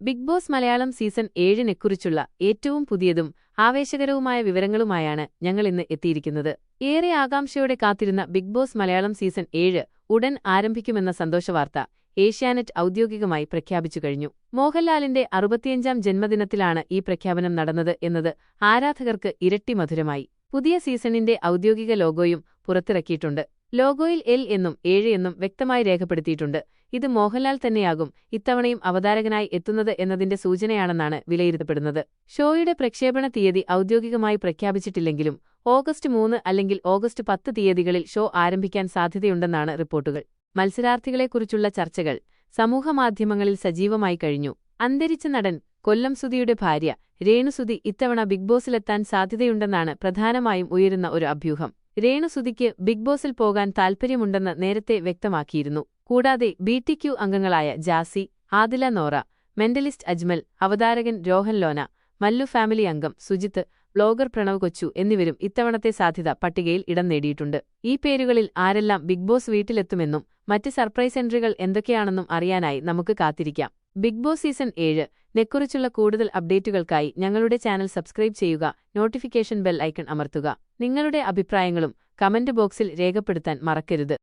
Big Boss Malayalam season ഏഴിനെക്കുറിച്ചുള്ള ഏറ്റവും പുതിയതും ആവേശകരവുമായ വിവരങ്ങളുമായാണ് ഞങ്ങൾ ഇന്ന് എത്തിയിരിക്കുന്നത്. ഏറെ ആകാംക്ഷയോടെ കാത്തിരുന്ന ബിഗ് ബോസ് മലയാളം സീസൺ ഏഴ് ഉടൻ ആരംഭിക്കുമെന്ന സന്തോഷവാർത്ത ഏഷ്യാനെറ്റ് ഔദ്യോഗികമായി പ്രഖ്യാപിച്ചു കഴിഞ്ഞു. മോഹൻലാലിന്റെ അറുപത്തിയഞ്ചാം ജന്മദിനത്തിലാണ് ഈ പ്രഖ്യാപനം നടന്നത് എന്നത് ആരാധകർക്ക് ഇരട്ടി മധുരമായി. പുതിയ സീസണിന്റെ ഔദ്യോഗിക ലോഗോയും പുറത്തിറക്കിയിട്ടുണ്ട്. ലോഗോയിൽ എൽ എന്നും ഏഴ് എന്നും വ്യക്തമായി രേഖപ്പെടുത്തിയിട്ടുണ്ട്. ഇത് മോഹൻലാൽ തന്നെയാകും ഇത്തവണയും അവതാരകനായി എത്തുന്നത് എന്നതിന്റെ സൂചനയാണെന്നാണ് വിലയിരുത്തപ്പെടുന്നത്. ഷോയുടെ പ്രക്ഷേപണ തീയതി ഔദ്യോഗികമായി പ്രഖ്യാപിച്ചിട്ടില്ലെങ്കിലും ഓഗസ്റ്റ് മൂന്ന് അല്ലെങ്കിൽ ഓഗസ്റ്റ് പത്ത് തീയതികളിൽ ഷോ ആരംഭിക്കാൻ സാധ്യതയുണ്ടെന്നാണ് റിപ്പോർട്ടുകൾ. മത്സരാർത്ഥികളെക്കുറിച്ചുള്ള ചർച്ചകൾ സമൂഹമാധ്യമങ്ങളിൽ സജീവമായി കഴിഞ്ഞു. അന്തരിച്ച നടൻ കൊല്ലം സുധിയുടെ ഭാര്യ രേണുസുതി ഇത്തവണ ബിഗ് ബോസിലെത്താൻ സാധ്യതയുണ്ടെന്നാണ് പ്രധാനമായും ഉയരുന്ന ഒരു അഭ്യൂഹം. രേണുസുതിക്ക് ബിഗ് ബോസിൽ പോകാൻ താൽപ്പര്യമുണ്ടെന്ന് നേരത്തെ വ്യക്തമാക്കിയിരുന്നു. കൂടാതെ ബി ടി ക്യു അംഗങ്ങളായ ജാസി ആദില നോറ മെന്റലിസ്റ്റ് അജ്മൽ അവതാരകൻ രോഹൻ ലോന മല്ലു ഫാമിലി അംഗം സുജിത്ത് ബ്ലോഗർ പ്രണവ് കൊച്ചു എന്നിവരും ഇത്തവണത്തെ സാധ്യത പട്ടികയിൽ ഇടം നേടിയിട്ടുണ്ട്. ഈ പേരുകളിൽ ആരെല്ലാം ബിഗ് ബോസ് വീട്ടിലെത്തുമെന്നും മറ്റ് സർപ്രൈസ് എൻട്രികൾ എന്തൊക്കെയാണെന്നും അറിയാനായി നമുക്ക് കാത്തിരിക്കാം. ബിഗ് ബോസ് സീസൺ ഏഴ് നെക്കുറിച്ചുള്ള കൂടുതൽ അപ്ഡേറ്റുകൾക്കായി ഞങ്ങളുടെ ചാനൽ സബ്സ്ക്രൈബ് ചെയ്യുക നോട്ടിഫിക്കേഷൻ ബെൽ ഐക്കൺ അമർത്തുക. നിങ്ങളുടെ അഭിപ്രായങ്ങളും കമന്റ് ബോക്സിൽ രേഖപ്പെടുത്താൻ മറക്കരുത്.